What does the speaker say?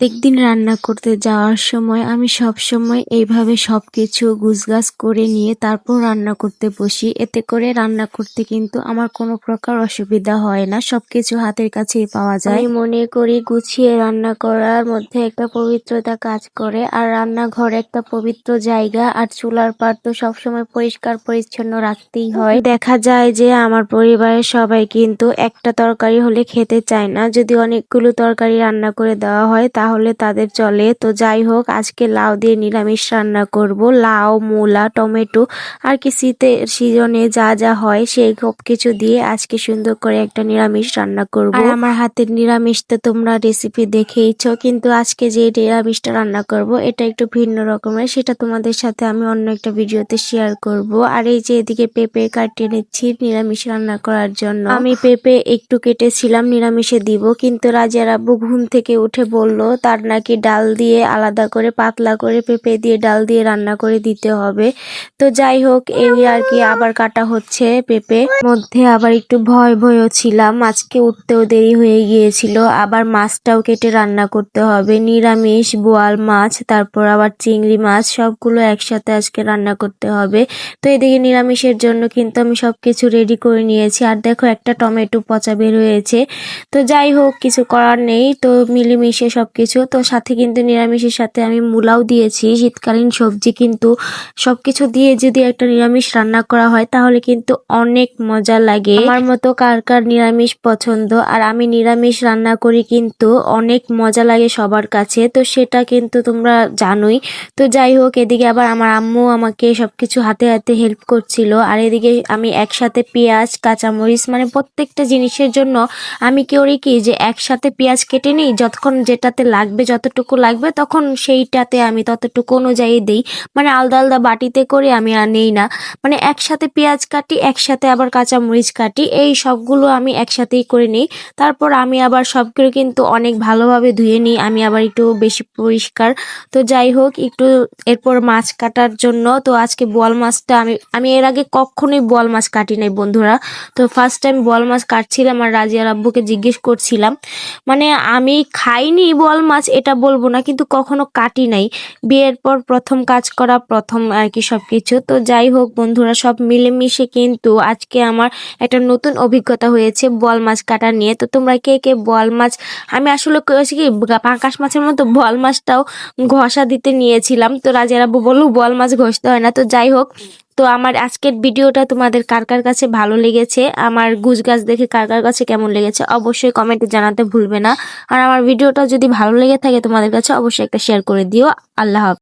প্রত্যেকদিন রান্না করতে যাওয়ার সময় আমি সব সময় এইভাবে সব সবকিছু গুছগাছ করে নিয়ে তারপর রান্না করতে বসি। এতে করে রান্না করতে কিন্তু আমার কোনো প্রকার অসুবিধা হয় না। সবকিছু হাতের কাছেই পাওয়া যায়। আমি মনে করি গুছিয়ে রান্না করার মধ্যে একটা পবিত্রতা কাজ করে, আর রান্নাঘর একটা পবিত্র জায়গা আর চুলার পার তো সবসময় পরিষ্কার পরিচ্ছন্ন রাখতেই হয়। দেখা যায় যে আমার পরিবারের সবাই কিন্তু একটা তরকারি হলে খেতে চায় না। যদি অনেকগুলো তরকারি রান্না করে দেওয়া হয় তাহলে তাদের চলে। তো যাই হোক আজকে লাউ দিয়ে নিরামিষ রান্না করব। লাউ মূলা টমেটো আর কি শীতের সিজনে যা যা হয় সেই সব কিছু দিয়ে আজকে সুন্দর করে একটা নিরামিষ রান্না করব। আর আমার হাতের নিরামিষ তো তোমরা রেসিপি দেখেইছো কিন্তু আজকে যে নিরামিষটা রান্না করব এটা একটু ভিন্ন রকমের। সেটা তোমাদের সাথে আমি অন্য একটা ভিডিওতে শেয়ার করব। আর এই যে এদিকে পেঁপে কাটিয়ে নিচ্ছি নিরামিষ রান্না করার জন্য। আমি পেঁপে একটু কেটেছিলাম নিরামিষে দিব কিন্তু রাজিয়ার আব্বু ঘুম থেকে উঠে বলল তার নাকি ডাল দিয়ে আলাদা করে, পাতলা করে পেঁপে দিয়ে ডাল দিয়ে রান্না করে দিতে হবে। তো যাই হোক, এই আর কি আবার কাটা হচ্ছে পেঁপে। মধ্যে আবার একটু ভয় ভয়ও ছিলাম। আজকে উঠতেও দেরি হয়ে গিয়েছিল। আবার মাছটাও কেটে রান্না করতে হবে। নিরামিষ, বোয়াল মাছ, তারপর আবার চিংড়ি মাছ, সবগুলো একসাথে আজকে রান্না করতে হবে। তো এদিকে নিরামিষের জন্য কিন্তু আমি সবকিছু রেডি করে নিয়েছি। আর দেখো একটা টমেটো পচা বের হয়েছে। তো যাই হোক, কিছু করার নেই। তো মিলেমিশে সবকিছু তো সাথে কিন্তু নিরামিষের সাথে আমি মূলাও দিয়েছি। শীতকালীন সবজি কিন্তু সবকিছু দিয়ে যদি একটা নিরামিষ রান্না করা হয়, তাহলে কিন্তু অনেক মজা লাগে। আমার মতো কার কার নিরামিষ পছন্দ? আর আমি নিরামিষ রান্না করি কিন্তু অনেক মজা লাগে সবার কাছে। তো সেটা কিন্তু তোমরা জানোই। তো যাই হোক, এদিকে আবার আমার আম্মু আমাকে সবকিছু হাতে হাতে হেল্প করছিল। আর এদিকে আমি একসাথে পেঁয়াজ, কাঁচামরিচ মানে প্রত্যেকটা জিনিসের জন্য আমি কি করি কি যে একসাথে পেঁয়াজ কেটে নিই, যতক্ষণ যেটাতে লাগবে, যতটুকু লাগবে, তখন সেইটাতে আমি ততটুকু অনুযায়ী দিই। মানে আলাদা আলাদা বাটিতে করে আমি আর নেই না। মানে একসাথে পেঁয়াজ কাটি, একসাথে আবার কাঁচামরিচ কাটি, এই সবগুলো আমি একসাথেই করে নিই। তারপর আমি আবার সবগুলো কিন্তু অনেক ভালোভাবে ধুয়ে নিই, আমি আবার একটু বেশি পরিষ্কার। তো যাই হোক, একটু এরপর মাছ কাটার জন্য, তো আজকে বোয়াল মাছটা আমি আমি এর আগে কখনোই বোয়াল মাছ কাটি নাই বন্ধুরা। তো ফার্স্ট টাইম বোয়াল মাছ কাটছিলাম আর রাজিয়ার আব্বুকে জিজ্ঞেস করছিলাম। মানে আমি খাইনি বোয়াল মাছ এটা বলব না, কিন্তু কখনো কাটি নাই। বিয়ের পর প্রথম কাজ করা, প্রথম আর কি সব কিছু তো যাই হোক বন্ধুরা, সব মিলেমিশে কিন্তু আজকে আমার একটা নতুন অভিজ্ঞতা হয়েছে বোয়াল মাছ কাটা নিয়ে। তো তোমরা কে কে বোয়াল মাছ, আমি আসলে করেছি কি, পাঙ্কাশ মাছের মতো বোয়াল মাছটাও ঘষা দিতে নিয়েছিলাম। তো রাজার আব্বু বলল বোয়াল মাছ ঘষতে হয় না। তো যাই হোক তো আমার আজকের ভিডিওটা তোমাদের কার কার কাছে ভালো লেগেছে? আমার গুজ গাছ দেখে কার কার কাছে কেমন লেগেছে অবশ্যই কমেন্টে জানাতে ভুলবে না। আর আমার ভিডিওটা যদি ভালো লেগে থাকে তোমাদের কাছে অবশ্যই একটা শেয়ার করে দিও। আল্লাহ